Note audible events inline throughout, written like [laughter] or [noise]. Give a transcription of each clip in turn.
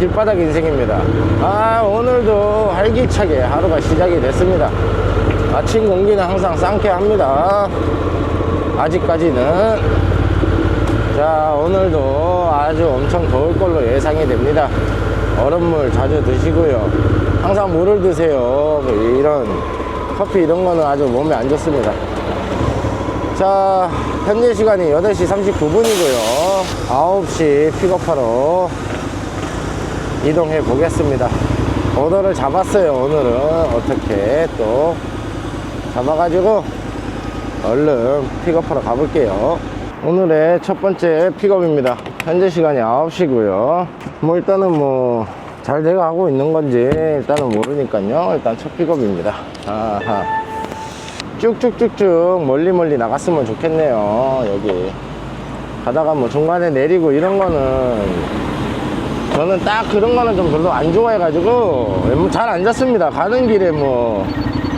길바닥 인생입니다. 아, 오늘도 활기차게 하루가 시작이 됐습니다. 아침 공기는 항상 상쾌합니다. 아직까지는. 자, 오늘도 아주 엄청 더울 걸로 예상이 됩니다. 얼음물 자주 드시고요. 항상 물을 드세요. 뭐 이런 커피 이런 거는 아주 몸에 안 좋습니다. 자, 현재 시간이 8시 39분이고요. 9시 픽업하러 이동해 보겠습니다. 오더를 잡았어요. 오늘은 어떻게 또 잡아가지고 얼른 픽업하러 가볼게요. 오늘의 첫 번째 픽업입니다. 현재 시간이 9시고요. 뭐 일단은 뭐 잘 돼가고 있는 건지 일단은 모르니까요. 일단 첫 픽업입니다. 아하. 쭉쭉쭉쭉 멀리 멀리 나갔으면 좋겠네요. 여기 가다가 뭐 중간에 내리고 이런 거는 저는 딱 그런 거는 좀 별로 안 좋아해가지고 잘 앉았습니다. 가는 길에 뭐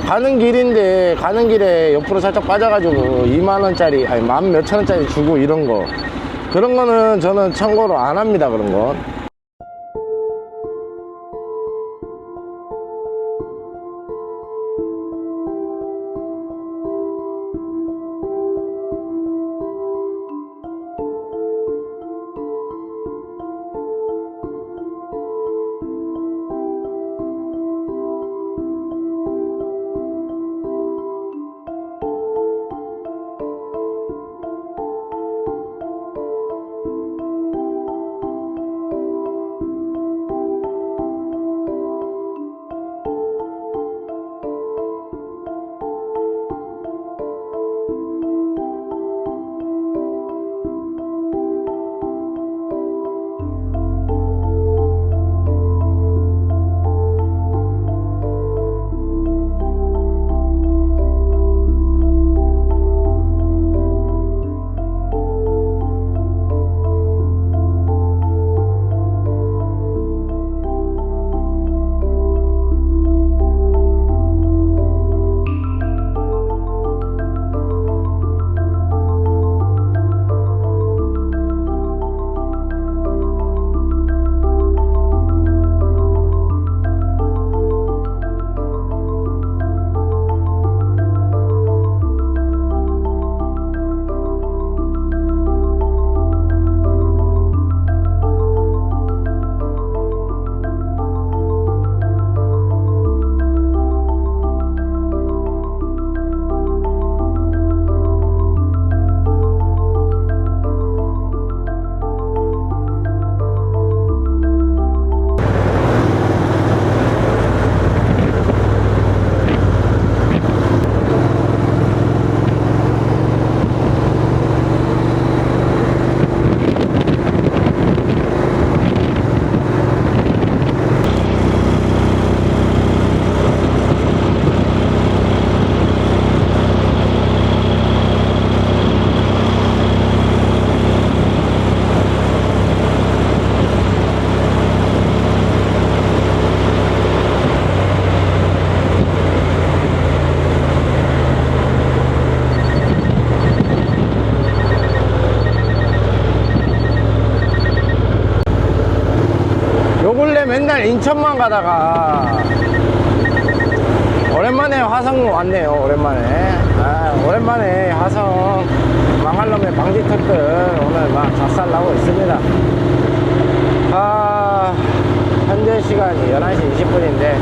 가는 길인데 가는 길에 옆으로 살짝 빠져가지고 2만 원짜리 아니 만 몇천 원짜리 주고 이런 거 그런 거는 저는 참고로 안 합니다. 그런 건. 인천만 가다가 오랜만에 화성 왔네요 오랜만에. 아, 오랜만에 화성 망할놈의 방지턱들 오늘 막 작살나고 있습니다. 아 현재 시간이 11시 20분인데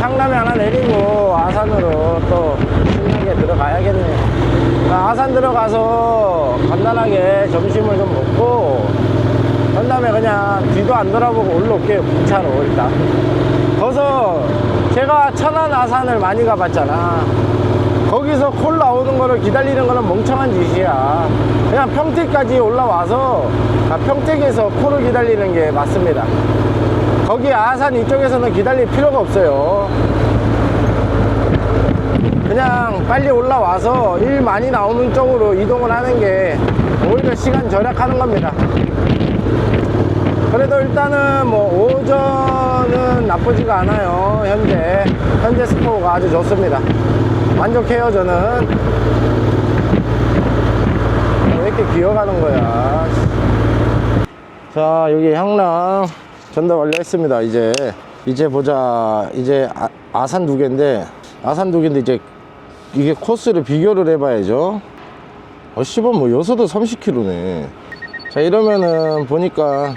상남에 하나 내리고 아산으로 또 신나게 들어가야겠네요. 아, 아산 들어가서 간단하게 점심을 좀 먹고 그 다음에 그냥 뒤도 안 돌아보고 올라올게요 공차로 일단. 거기서 제가 천안 아산을 많이 가봤잖아. 거기서 콜 나오는 거를 기다리는 거는 멍청한 짓이야. 그냥 평택까지 올라와서 아, 평택에서 콜을 기다리는 게 맞습니다. 거기 아산 이쪽에서는 기다릴 필요가 없어요. 그냥 빨리 올라와서 일 많이 나오는 쪽으로 이동을 하는 게 오히려 시간 절약하는 겁니다 그래도 일단은 뭐 오전은 나쁘지가 않아요 현재 현재 스코어가 아주 좋습니다 만족해요 저는 왜 이렇게 기어가는 거야 자 여기 향랑 전달 완료했습니다. 이제 이제 보자. 이제 아, 아산 두 개인데 아산 두 개인데 이제 이게 코스를 비교를 해봐야죠. 어, 씨발 뭐 여서도 30km네. 자 이러면은 보니까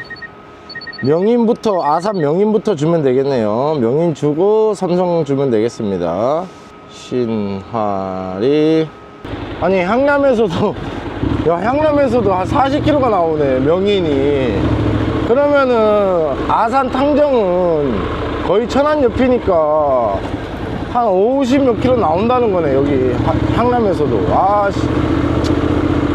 명인부터 아산 명인부터 주면 되겠네요. 명인 주고 삼성 주면 되겠습니다. 신화리 아니 향남에서도 [laughs] 야 향남에서도 한 40km가 나오네 명인이 그러면은 아산 탕정은 거의 천안 옆이니까 한 50몇 킬로 나온다는 거네 여기 하- 향남에서도 아씨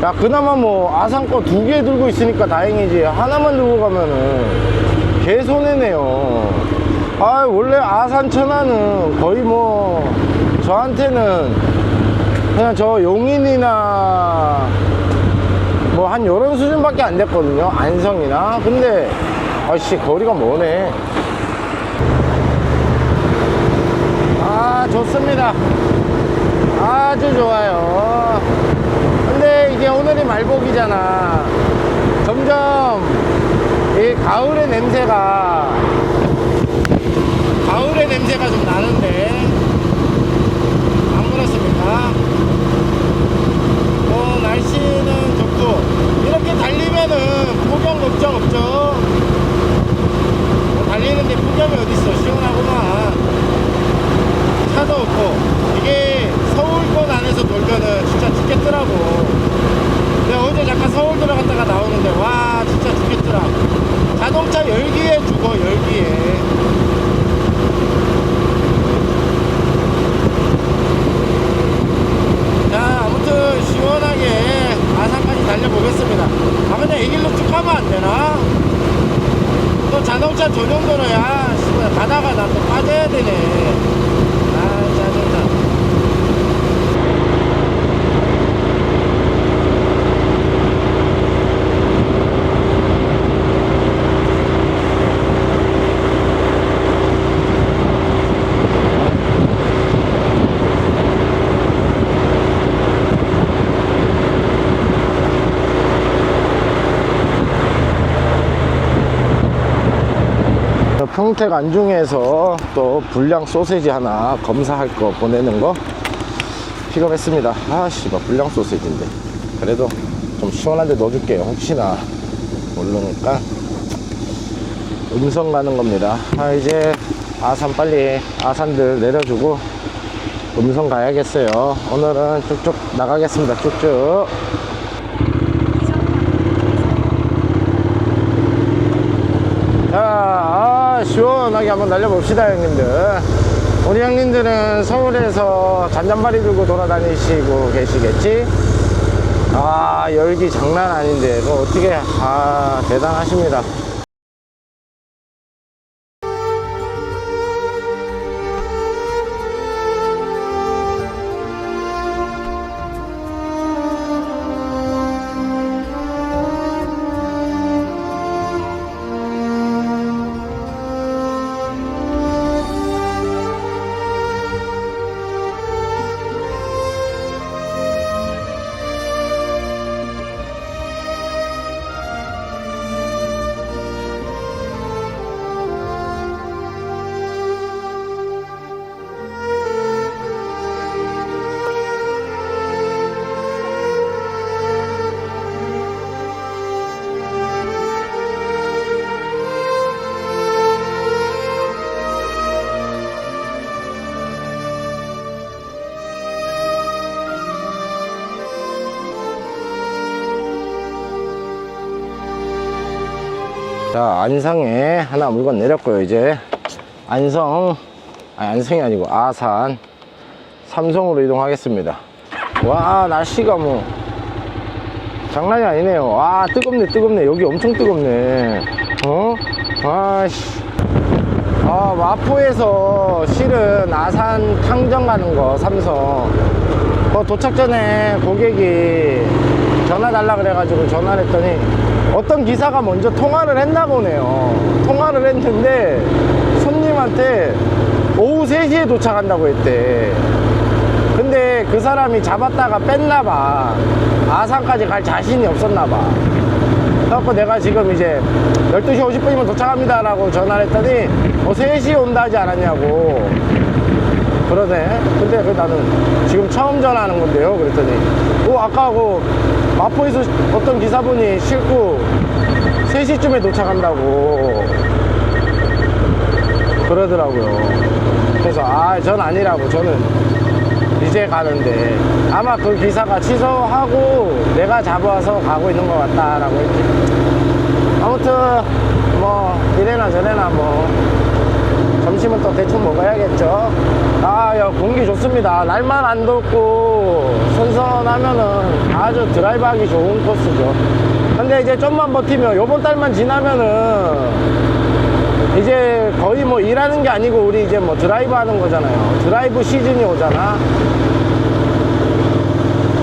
야 그나마 뭐 아산 거 두 개 들고 있으니까 다행이지. 하나만 들고 가면은 개 손해네요. 아 원래 아산 천안은 거의 뭐 저한테는 그냥 저 용인이나 뭐 한 요런 수준밖에 안 됐거든요 안성이나. 근데 아씨 거리가 머네. 아 좋습니다. 아주 좋아요 근데 이게 오늘이 말복이잖아. 점점 이 가을의 냄새가 가을의 냄새가 좀 나는데 안 그렇습니까? 뭐 날씨는 좋고 이렇게 달리면은 폭염 걱정 없죠 뭐 달리는데 폭염이 어딨어 시원하구만 차도 없고 이게 서울권 안에서 돌면은 진짜 죽겠더라고 내가 어제 잠깐 서울 들어갔다가 나오는데 와 진짜 죽겠더라 자동차 열기에 죽어 열기에 자 아무튼 시원하게 아산까지 달려보겠습니다 아 그냥 이 길로 쭉 가면 안 되나? 또 자동차 전용 도로야 씨발 가다가 나 또 빠져야 되네 아 짜증나 평택 안중에서 또 불량 소세지 하나 검사할 거 보내는 거 픽업했습니다. 아씨 발 불량 소세지인데. 그래도 좀 시원한 데 넣어줄게요. 혹시나 모르니까. 음성 가는 겁니다. 아 이제 아산 빨리 아산들 내려주고 음성 가야겠어요. 오늘은 쭉쭉 나가겠습니다. 쭉쭉 자, 아, 시원하게 한번 날려봅시다, 형님들. 우리 형님들은 서울에서 잔잔바리 들고 돌아다니시고 계시겠지? 아, 열기 장난 아닌데, 그거 어떻게, 아, 대단하십니다. 안성에 하나 물건 내렸고요, 이제. 안성, 아니, 안성이 아니고 아산, 삼성으로 이동하겠습니다. 와, 날씨가 뭐, 장난이 아니네요. 와, 뜨겁네, 뜨겁네. 여기 엄청 뜨겁네. 어? 아씨. 아, 마포에서 실은 아산 탕정 가는 거, 삼성. 어, 도착 전에 고객이 전화 달라 그래가지고 전화를 했더니 어떤 기사가 먼저 통화를 했나 보네요. 통화를 했는데 손님한테 오후 3시에 도착한다고 했대. 근데 그 사람이 잡았다가 뺐나 봐. 아산까지 갈 자신이 없었나 봐. 그래갖고 내가 지금 이제 12시 50분이면 도착합니다 라고 전화를 했더니 어 3시 온다 하지 않았냐고 그러네. 근데 그 나는 지금 처음 전화하는 건데요. 그랬더니 어 아까 그 마포에서 어떤 기사분이 싣고 3시쯤에 도착한다고 그러더라고요. 그래서 아 전 아니라고. 저는 이제 가는데 아마 그 기사가 취소하고 내가 잡아서 가고 있는 것 같다라고 했지. 아무튼 뭐 이래나 저래나 뭐 점심은 또 대충 먹어야겠죠 아야 공기 좋습니다 날만 안 덥고 선선하면은 아주 드라이브 하기 좋은 코스죠 근데 이제 좀만 버티면 요번 달만 지나면은 이제 거의 뭐 일하는 게 아니고 우리 이제 뭐 드라이브 하는 거잖아요. 드라이브 시즌이 오잖아.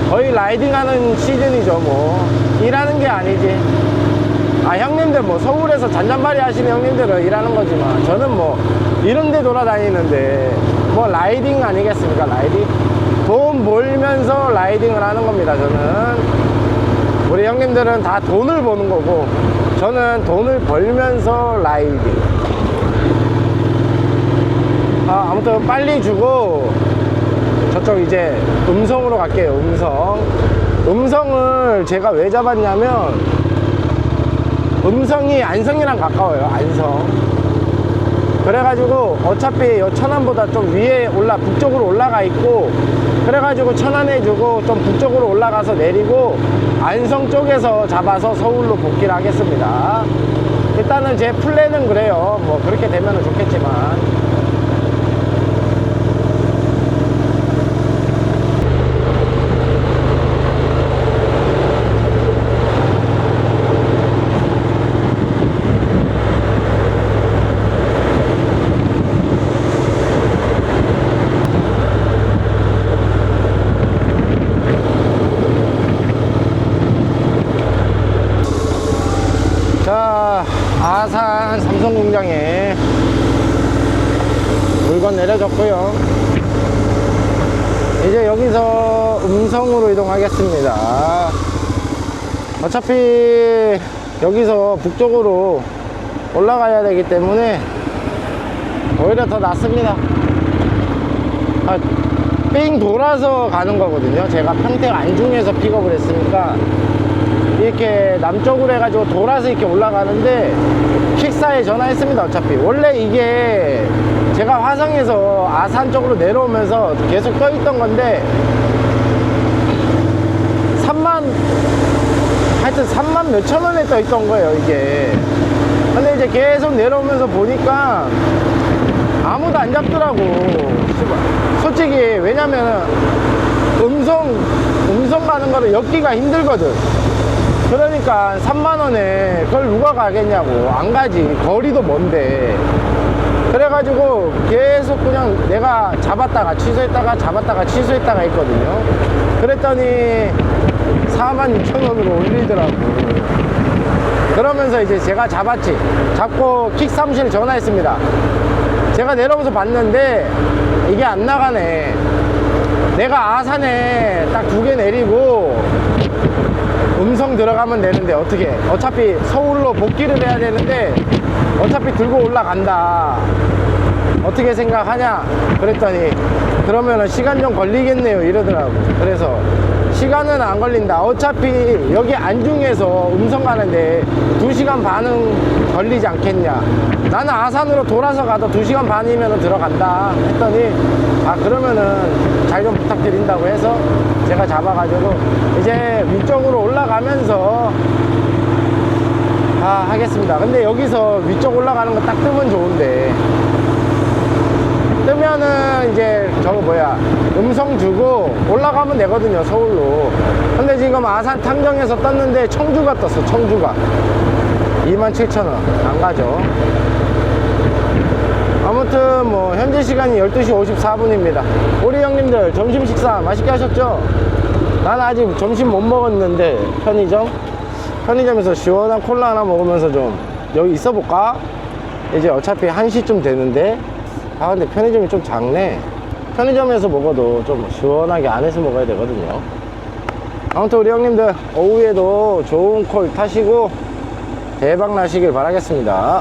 거의 라이딩 하는 시즌이죠, 뭐. 일하는 게 아니지. 아, 형님들 뭐 서울에서 잔잔바리 하시는 형님들은 일하는 거지만 저는 뭐 이런 데 돌아다니는데 뭐 라이딩 아니겠습니까, 라이딩? 돈 벌면서 라이딩을 하는 겁니다, 저는. 우리 형님들은 다 돈을 버는 거고 저는 돈을 벌면서 라이딩 아, 아무튼 빨리 주고 저쪽 이제 음성으로 갈게요 음성 음성을 제가 왜 잡았냐면 음성이 안성이랑 가까워요 안성 그래가지고 어차피 요 천안보다 좀 위에 올라 북쪽으로 올라가 있고 그래가지고 천안에 주고 좀 북쪽으로 올라가서 내리고 안성 쪽에서 잡아서 서울로 복귀를 하겠습니다. 일단은 제 플랜은 그래요. 뭐 그렇게 되면 좋겠지만 자 아산 삼성 공장에 물건 내려졌고요 이제 여기서 음성으로 이동하겠습니다 어차피 여기서 북쪽으로 올라가야 되기 때문에 오히려 더 낫습니다. 아, 삥 돌아서 가는 거거든요. 제가 평택 안중에서 픽업을 했으니까 이렇게 남쪽으로 해가지고 돌아서 이렇게 올라가는데 킥사에 전화했습니다 어차피. 원래 이게 제가 화성에서 아산 쪽으로 내려오면서 계속 떠있던 건데 3만 하여튼 3만 몇천 원에 떠 있던 거예요 이게. 근데 이제 계속 내려오면서 보니까 아무도 안 잡더라고. 솔직히 왜냐면 음성 음성 가는 거를 엮기가 힘들거든. 그러니까 3만 원에 그걸 누가 가겠냐고. 안 가지. 거리도 먼데. 그래가지고 계속 그냥 내가 잡았다가 취소했다가 잡았다가 취소했다가 했거든요. 그랬더니 4만 6천원으로 올리더라고. 그러면서 이제 제가 잡았지. 잡고 킥 사무실에 전화했습니다. 제가 내려오면서 봤는데 이게 안 나가네. 내가 아산에 딱 두 개 내리고 음성 들어가면 되는데 어떻게? 어차피 서울로 복귀를 해야 되는데 어차피 들고 올라간다. 어떻게 생각하냐? 그랬더니 그러면은 시간 좀 걸리겠네요. 이러더라고. 그래서 시간은 안 걸린다. 어차피 여기 안중에서 음성 가는데 2시간 반은 걸리지 않겠냐. 나는 아산으로 돌아서 가도 2시간 반이면 들어간다 했더니 아 그러면은 잘 좀 부탁드린다고 해서 제가 잡아가지고 이제 위쪽으로 올라가면서 아 하겠습니다. 근데 여기서 위쪽 올라가는 거 딱 뜨면 좋은데 뜨면은 이제 저거 뭐야 음성 주고 올라가면 되거든요 서울로. 근데 지금 아산 탕정에서 떴는데 청주가 떴어 청주가. 27,000원 안 가죠. 아무튼 뭐 현재 시간이 12시 54분입니다. 우리 형님들 점심 식사 맛있게 하셨죠? 난 아직 점심 못 먹었는데 편의점? 편의점에서 시원한 콜라 하나 먹으면서 좀 여기 있어 볼까? 이제 어차피 1시쯤 되는데 아 근데 편의점이 좀 작네 편의점에서 먹어도 좀 시원하게 안에서 먹어야 되거든요 아무튼 우리 형님들 오후에도 좋은 콜 타시고 대박 나시길 바라겠습니다.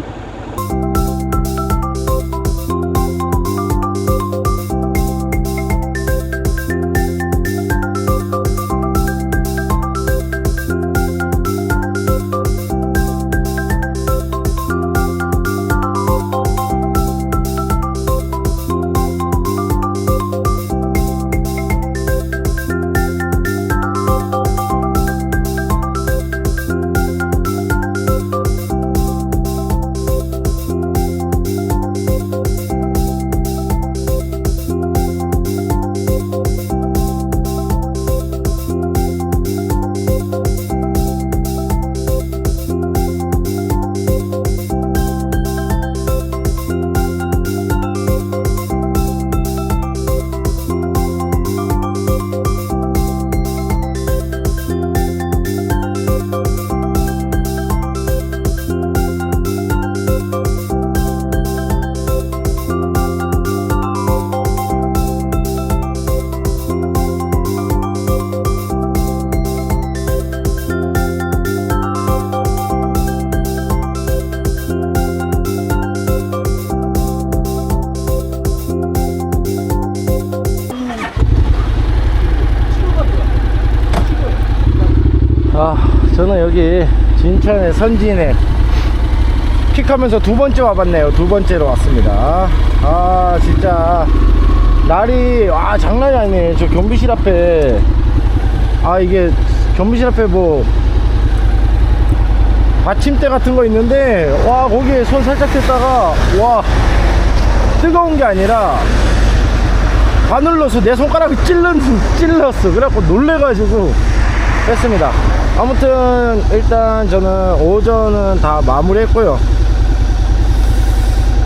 여기 진천의 선진에 픽하면서 두 번째 와봤네요. 두 번째로 왔습니다. 아, 진짜 날이 아 장난이 아니네. 저 경비실 앞에 아 이게 경비실 앞에 뭐 받침대 같은 거 있는데 와 거기에 손 살짝 댔다가 와 뜨거운 게 아니라 바늘로서 내 손가락을 찔른, [laughs] 찔렀어. 그래갖고 놀래가지고 뺐습니다. 아무튼 일단 저는 오전은 다 마무리 했고요.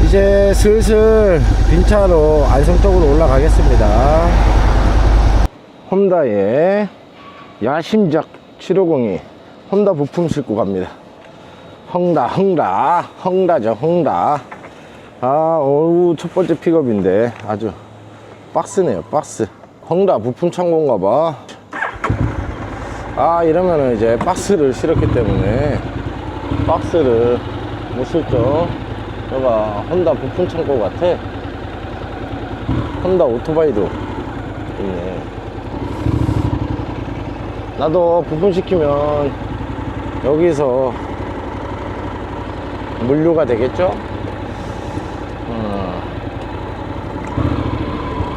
이제 슬슬 빈차로 안성 쪽으로 올라가겠습니다. 홈다의 야심작 750이 홈다 부품 싣고 갑니다. 헝다, 헝다, 헝다죠, 헝다. 아, 어우, 첫 번째 픽업인데 아주 박스네요, 박스. 헝다 부품 창고인가 봐. 아, 이러면은 이제 박스를 실었기 때문에 박스를 못 실죠. 여가 혼다 부품 창고 같아. 혼다 오토바이도 있네. 나도 부품 시키면 여기서 물류가 되겠죠? 음.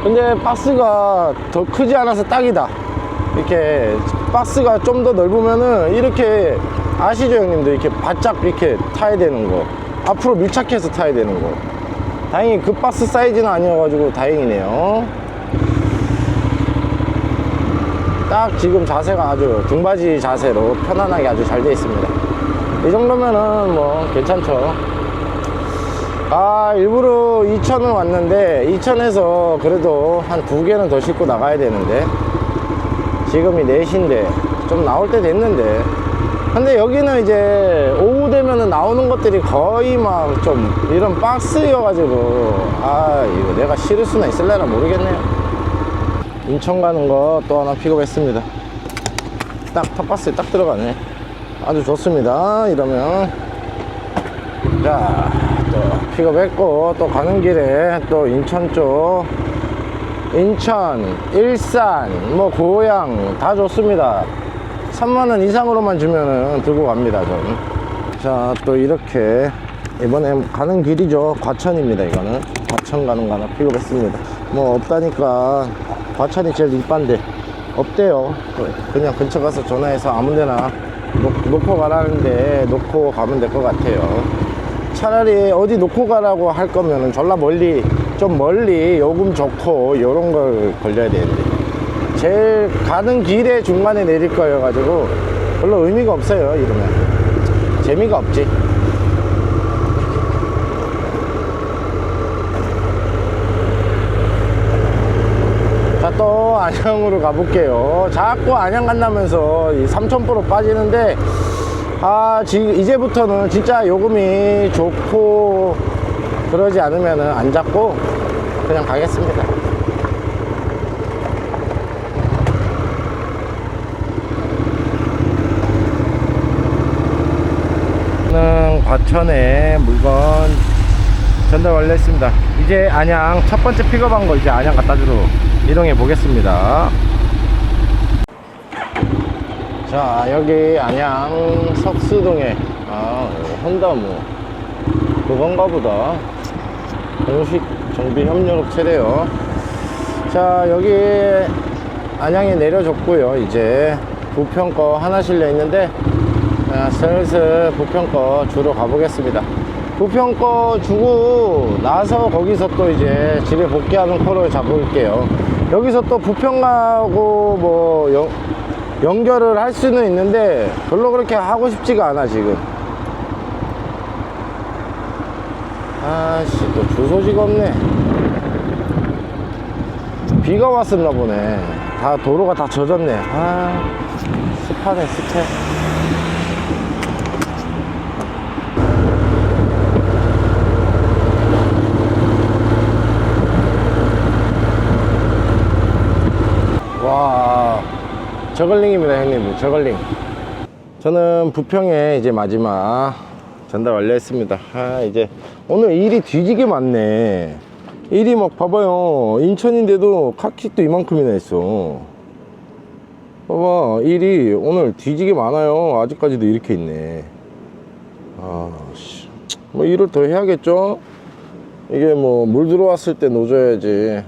근데 박스가 더 크지 않아서 딱이다. 이렇게 박스가 좀 더 넓으면은 이렇게 아시죠 형님들? 이렇게 바짝 이렇게 타야 되는 거. 앞으로 밀착해서 타야 되는 거. 다행히 그 박스 사이즈는 아니어가지고 다행이네요. 딱 지금 자세가 아주 등받이 자세로 편안하게 아주 잘 되어 있습니다. 이 정도면은 뭐 괜찮죠. 아 일부러 이천을 왔는데 이천에서 그래도 한 두 개는 더 싣고 나가야 되는데 지금이 4시인데 좀 나올 때 됐는데. 근데 여기는 이제 오후 되면은 나오는 것들이 거의 막 좀 이런 박스여가지고 아 이거 내가 실을 수나 있을래나 모르겠네요. 인천 가는 거 또 하나 픽업했습니다. 딱 탑박스에 딱 들어가네. 아주 좋습니다. 이러면. 자또 픽업했고 또 가는 길에 또 인천 쪽 인천, 일산, 뭐 고양 다 좋습니다. 3만원 이상으로만 주면은 들고 갑니다, 좀. 자, 또 이렇게 이번에 가는 길이죠. 과천입니다, 이거는. 과천 가는 거 하나 픽업했습니다. 뭐 없다니까 과천이 제일 이빤데 없대요. 그냥 근처 가서 전화해서 아무 데나 놓, 놓고 가라는데 놓고 가면 될 것 같아요. 차라리 어디 놓고 가라고 할 거면은 졸라 멀리 좀 멀리 요금 좋고 요런 걸 걸려야 되는데 제일 가는 길에 중간에 내릴 거여 가지고 별로 의미가 없어요 이러면. 재미가 없지. 자또 안양으로 가볼게요. 자꾸 안양 간다면서 이 삼천포로 빠지는데 아 지금 이제부터는 진짜 요금이 좋고 그러지 않으면은 안 잡고 그냥 가겠습니다 는 부천에 물건 전달 완료했습니다. 이제 안양 첫 번째 픽업한 거 이제 안양 갖다 주러 이동해 보겠습니다. 자 여기 안양 석수동에. 아 혼다무. 그건가 보다. 공식 정비 협력업체래요. 자 여기 안양에 내려줬고요 이제. 부평 거 하나 실려 있는데 아, 슬슬 부평 거 주러 가보겠습니다. 부평 거 주고 나서 거기서 또 이제 집에 복귀하는 코를 잡을게요. 여기서 또 부평하고 뭐 연, 연결을 할 수는 있는데 별로 그렇게 하고 싶지가 않아 지금. 아씨 또 주소지가 없네. 비가 왔었나 보네. 다 도로가 다 젖었네. 아 습하네 습해 와 저글링입니다 형님. 저글링. 저는 부평에 이제 마지막 전달 완료했습니다. 아 이제 오늘 일이 뒤지게 많네. 일이 막 봐봐요. 인천인데도 카키도 이만큼이나 했어. 봐봐 일이 오늘 뒤지게 많아요. 아직까지도 이렇게 있네. 아씨. 뭐 일을 더 해야겠죠? 이게 뭐 물 들어왔을 때 놓줘야지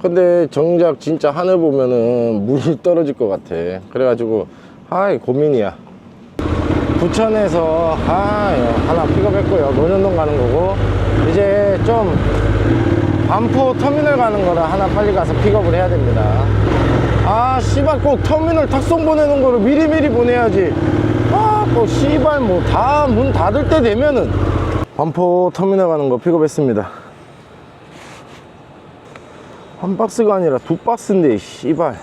근데 정작 진짜 하늘 보면은 물이 [laughs] 떨어질 것 같아. 그래가지고 아이 고민이야. 부천에서 아 하나 픽업했고요. 논현동 가는 거고. 이제 좀 반포 터미널 가는 거라 하나 빨리 가서 픽업을 해야 됩니다. 아 씨발 꼭 터미널 탁송 보내는 거를 미리미리 보내야지. 아꼭 씨발 뭐 다 문 닫을 때 되면은. 반포 터미널 가는 거 픽업했습니다 한 박스가 아니라 두 박스인데 씨발.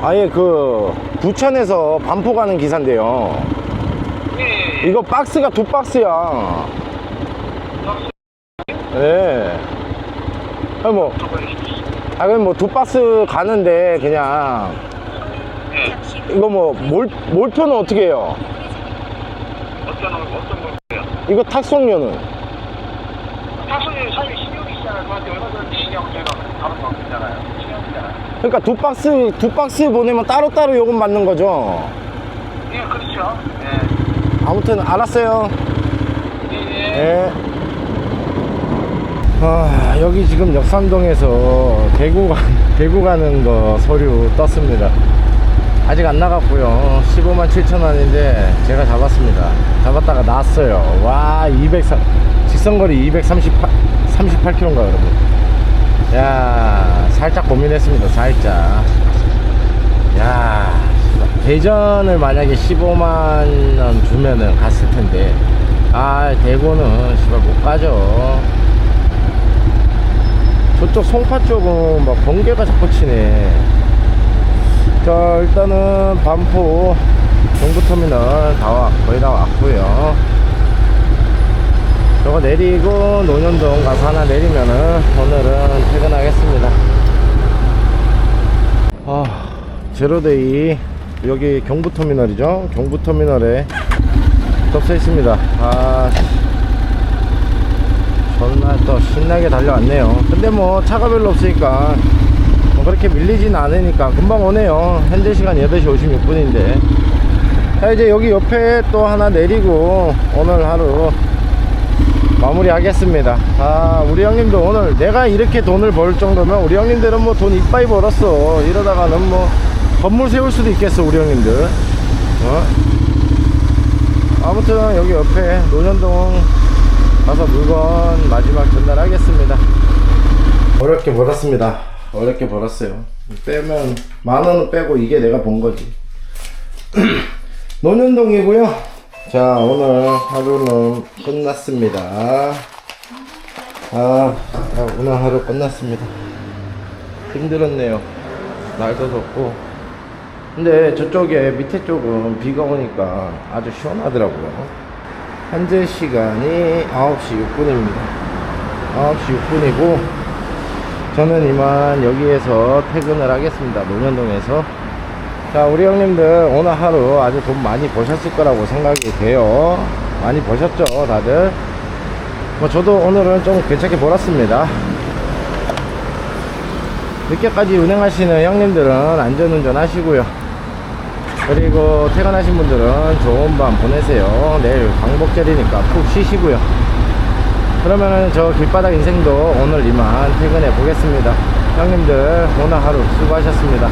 아예 그 부천에서 반포 가는 기사인데요. 예, 이거 박스가 두 박스야. 예. 아니 뭐. 아, 그럼 뭐두 박스 가는데 그냥. 예. 이거 뭐 몰, 몰표는 어떻게 해요? 어떤 어 이거 탁송료는? 타순이 사실 신용이시잖아요. 저한테 얼마 전에 신용 제가 바로 받았잖아요. 신용이잖아요. 그러니까 두 박스 두 박스 보내면 따로따로 요금 받는 거죠 예, 그렇죠. 예, 아무튼 알았어요 예, 예. 예. 아, 여기 지금 역삼동에서 대구, 가, [laughs] 대구 가는 거 서류 떴습니다. 아직 안 나갔고요. 15만 7천 원인데 제가 잡았습니다. 잡았다가 났어요. 와, 203, 직선거리 238, 38km인가 여러분. 야, 살짝 고민했습니다. 살짝. 야, 대전을 만약에 15만 원 주면은 갔을 텐데, 아, 대구는 씨발 못 가죠. 저쪽 송파 쪽은 막 번개가 자꾸 치네. 자, 일단은 반포 정부터미널 다 와, 거의 다 왔고요. 저거 내리고 논현동 가서 하나 내리면은 오늘은 퇴근하겠습니다. 아, 제로데이 여기 경부터미널이죠. 경부터미널에 접수 있습니다. 아, 정말 또 신나게 달려왔네요. 근데 뭐 차가 별로 없으니까 뭐 그렇게 밀리진 않으니까 금방 오네요. 현재 시간 8시 56분인데. 자, 이제 여기 옆에 또 하나 내리고 오늘 하루 마무리 하겠습니다. 아, 우리 형님도 오늘 내가 이렇게 돈을 벌 정도면 우리 형님들은 뭐 돈 이빠이 벌었어. 이러다가는 뭐 건물 세울 수도 있겠어, 우리 형님들. 어? 아무튼 여기 옆에 논현동 가서 물건 마지막 전달하겠습니다. 어렵게 벌었습니다. 어렵게 벌었어요. 빼면 만 원은 빼고 이게 내가 번 거지. [clears throat] 논현동이고요. 자 오늘 하루는 끝났습니다. 아, 아, 오늘 하루 끝났습니다. 힘들었네요. 날도 덥고. 근데 저쪽에 밑에 쪽은 비가 오니까 아주 시원하더라고요. 현재 시간이 9시 6분입니다. 9시 6분이고, 저는 이만 여기에서 퇴근을 하겠습니다. 논현동에서. 자, 우리 형님들 오늘 하루 아주 돈 많이 버셨을 거라고 생각이 돼요. 많이 버셨죠, 다들? 뭐, 저도 오늘은 좀 괜찮게 벌었습니다. 늦게까지 운행하시는 형님들은 안전운전 하시고요. 그리고 퇴근하신 분들은 좋은 밤 보내세요. 내일 광복절이니까 푹 쉬시고요. 그러면은 저 길바닥 인생도 오늘 이만 퇴근해 보겠습니다. 형님들 오늘 하루 수고하셨습니다.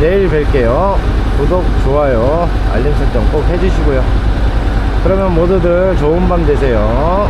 내일 뵐게요. 구독, 좋아요, 알림 설정 꼭 해주시고요. 그러면 모두들 좋은 밤 되세요.